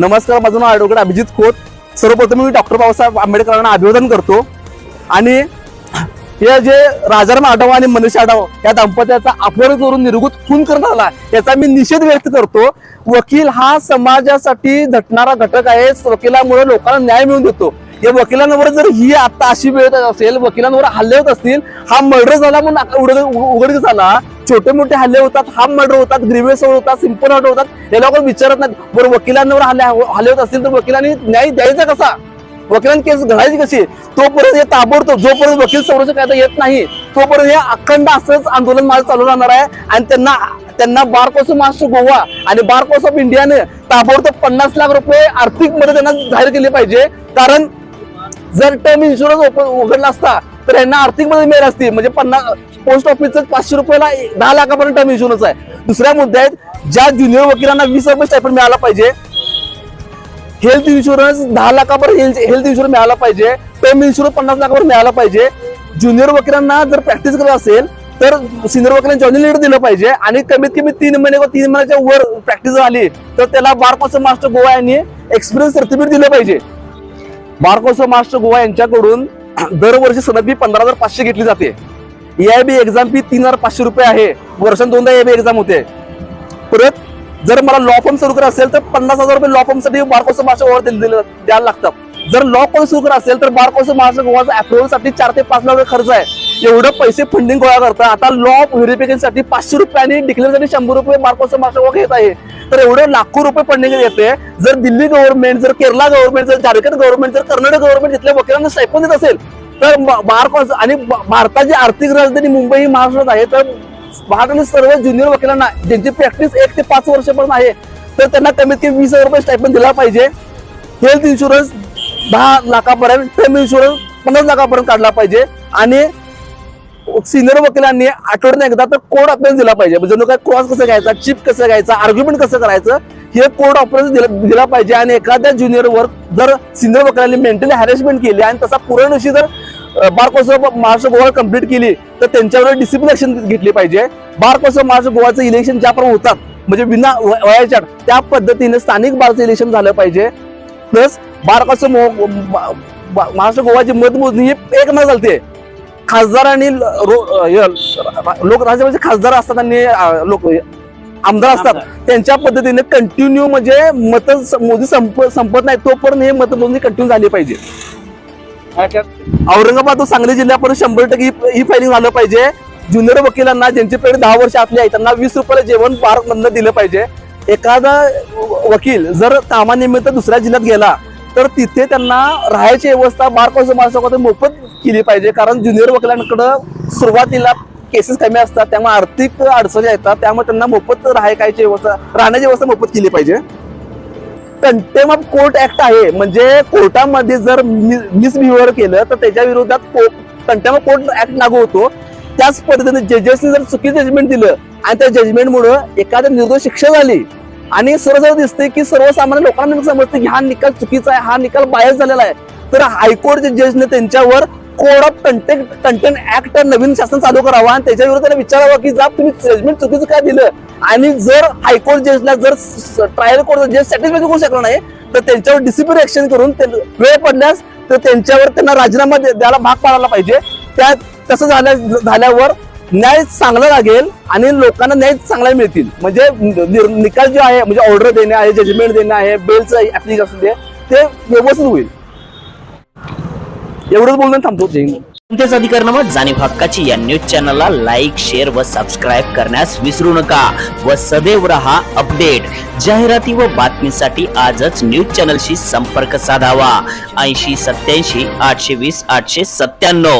नमस्कार माझं नाव ॲडव्होकेट अभिजित खोत. सर्वप्रथम मी डॉक्टर बाबासाहेब आंबेडकरांना अभिवादन करतो. आणि हे जे राजाराम आढाव आणि मनीष आढाव या दाम्पत्याचा अपहरण करून निर्गुत खून करण्यात आला याचा मी निषेध व्यक्त करतो. वकील हा समाजासाठी झटणारा घटक आहे वकिलामुळे लोकांना न्याय मिळवून देतो. या वकिलांवर जर ही आता अशी वेळ असेल वकिलांवर हल्ले होत असतील हा मर्डर झाला म्हणून आता उघड झाला छोटे मोठे हल्ले होतात हा मर्डर होतात ग्रीवेस होतात सिंपल हट होतात हे लोक विचारत नाहीत बरं वकिलांवर हल्ले हल्ले होत असतील तर वकिलांनी न्याय द्यायचा कसा? वकिलांनी केस घडायची कशी? तोपर्यंत हे ताबडतोब जोपर्यंत वकील संरक्षण कायदा येत नाही तोपर्यंत हे अखंड असंच आंदोलन माझं चालू राहणार आहे. आणि त्यांना त्यांना बार कौन्सिल महाराष्ट्र गोवा आणि बार ऑफ इंडियाने ताबडतोब पन्नास लाख रुपये आर्थिक मदत त्यांना जाहीर केली पाहिजे. कारण जर टर्म इन्शुरन्स ओपन उघडला असता तर यांना आर्थिक मदत मिळाली असती म्हणजे पन्नास पोस्ट ऑफिसचं पाचशे रुपयाला दहा लाखापर्यंत टर्म इन्शुरन्स आहे. दुसऱ्या मुद्दा आहेत ज्या ज्युनियर वकिलांना वीस रुपये स्टायफंड मिळाला पाहिजे हेल्थ इन्शुरन्स दहा लाखापर्यंत हेल्थ इन्शुरन्स मिळाला पाहिजे टर्म इन्शुरन्स पन्नास लाखापर्यंत मिळाला पाहिजे. ज्युनियर वकिलांना जर प्रॅक्टिस करत असेल तर सिनियर वकिलांना जॉईनिंग लेटर दिलं पाहिजे आणि कमीत कमी तीन महिने व तीन महिन्याच्या वर प्रॅक्टिस झाली तर त्याला बार कौन्सिल मास्टर गोवा यांनी एक्सपिरियन्स सर्टिफिकेट दिलं पाहिजे. बारकोसो कौन्सिल मास्टर गोवा यांच्याकडून दरवर्षी सनद फी पंधरा हजार पाचशे घेतली जाते. बी एक्झाम फी तीन हजार पाचशे रुपये आहे. वर्षात दोनदा एबी एक्झाम होते. परत जर मला लॉ फॉर्म सुरू करायचं असेल तर पन्नास हजार रुपये लॉ फॉर्मसाठी बारकोसो बार मास्टर गोवा द्यायला लागतात. जर लॉ फॉर्म सुरू असेल तर बार कौन्सिल महाराष्ट्र गोवाचा अप्रुव्हलसाठी चार ते पाच लाख रुपये खर्च आहे. एवढं पैसे फंडिंग गोळा करतात आता लॉ व्हेरिफिकेशनसाठी पाचशे रुपये आणि डिक्लेअर शंभर रुपये बार कौन्सिल महाराष्ट्र गोवा घेत आहे. तर एवढे लाखो रुपये फंडिंग येते. जर दिल्ली गव्हर्नमेंट जर केरला गव्हर्नमेंट जर झारखंड गव्हर्नमेंट जर कर्नाटक गव्हर्नमेंट घेतल्या वकिलांना स्टायपन देत असेल तर बार कौन्सिल आणि भारताची आर्थिक राजधानी मुंबई ही महाराष्ट्रात आहे तर भारतातील सर्व ज्युनियर वकिलांना ज्यांची प्रॅक्टिस एक ते पाच वर्षापर्यंत आहे तर त्यांना कमीत कमी वीस हजार रुपये स्टायपन दिला पाहिजे. हेल्थ इन्शुरन्स दहा लाखापर्यंत टर्म इन्शुरन्स पन्नास लाखापर्यंत काढला पाहिजे. आणि सिनियर वकिलांनी आठवड्यात एकदा तर कोड अपेरन्स दिला पाहिजे. म्हणजे जणू काय क्रॉस कसं घ्यायचा चिप कसं घ्यायचा आर्ग्युमेंट कसं करायचं हे कोड ऑफरन्स दिला दिला पाहिजे. आणि एखाद्या ज्युनियरवर जर सिनियर वकिलांनी मेंटली हॅरेसमेंट केली आणि तसा पूर्णशी जर bar council of Maharashtra Goa complete केली तर त्यांच्यावर डिसिप्लिन ऍक्शन घेतली पाहिजे. बार कौन्सिल ऑफ महाराष्ट्र गोवाचं इलेक्शन ज्याप्रमाणे होतात म्हणजे विना वयाच्या त्या पद्धतीने स्थानिक बारचं इलेक्शन झालं पाहिजे. प्लस बार कौन्सिल मो- बा- बा- महाराष्ट्र गोवाची मतमोजणी ही एक महिना चालते. खासदार आणि लोक राज्यसभेचे खासदार असतात आणि लोक आमदार असतात. त्यांच्या पद्धतीने कंटिन्यू म्हणजे मत मोदी संप संपत नाही. तोपर्यंत हे मतमोजणी कंटिन्यू झाली पाहिजे. औरंगाबाद व सांगली जिल्ह्यापर्यंत शंभर टक्के ही फायलिंग झालं पाहिजे. ज्युनियर वकिलांना ज्यांच्याकडे दहा वर्ष आतली आहे त्यांना वीस रुपयाला जेवण बार मधनं दिलं पाहिजे. एखादा वकील जर कामानिमित्त दुसऱ्या जिल्ह्यात गेला तर तिथे त्यांना राहायची व्यवस्था बार कौन्सिल मोफत केली पाहिजे. कारण ज्युनियर वकिलांकडं सुरुवातीला केसेस कमी असतात त्यामुळे आर्थिक अडचणी येतात त्यामुळे त्यांना मोफत राहायची व्यवस्था राहण्याची व्यवस्था मोफत केली पाहिजे. कंटेम ऑफ कोर्ट ऍक्ट आहे. म्हणजे कोर्टामध्ये जर मिसबिहेवियर केलं तर त्याच्या विरोधात कंटेम ऑफ कोर्ट ऍक्ट लागू होतो. त्याच पद्धतीने जजेसने जर चुकी जजमेंट दिलं आणि त्या जजमेंटमुळं एखाद्या निर्दोष शिक्षा झाली आणि सरळ दिसते की सर्वसामान्य लोकांना समजते की हा निकाल चुकीचा आहे हा निकाल बायस झालेला आहे. तर हायकोर्टचे जजने त्यांच्यावर code of content content act नवीन शासन चालू करावा आणि त्याच्या विरोधात विचारावं की जर तुम्ही जजमेंट चुकीचं काय दिलं? आणि जर हायकोर्ट जजला जर ट्रायल कोर्ट जज सॅटिस्फाय करू शकला नाही तर त्यांच्यावर डिसिप्लिन ऍक्शन करून वेळ पडल्यास तर त्यांच्यावर त्यांना राजीनामा द्यायला भाग पाडायला पाहिजे. त्या तसं झाल्या झाल्यावर न्याय चांगला लागेल आणि लोकांना न्याय चांगला मिळतील. म्हणजे निकाल जे आहे म्हणजे ऑर्डर देणे आहे जजमेंट देणे आहे बेलचं ऍप्लिकेशन असू दे ते व्यवस्थित होईल. एवढंच बोलून थांबतो. तुमच्याच हिंद. अधिकारनामा जाणीव हक्काची या न्यूज चॅनलला लाईक शेअर व सबस्क्राईब करण्यास विसरू नका. व सदैव रहा अपडेट जाहिराती व बातमीसाठी आजच न्यूज चॅनलशी संपर्क साधावा. ऐंशी सत्याऐंशी आठशे वीस आठशे सत्त्याण्णव.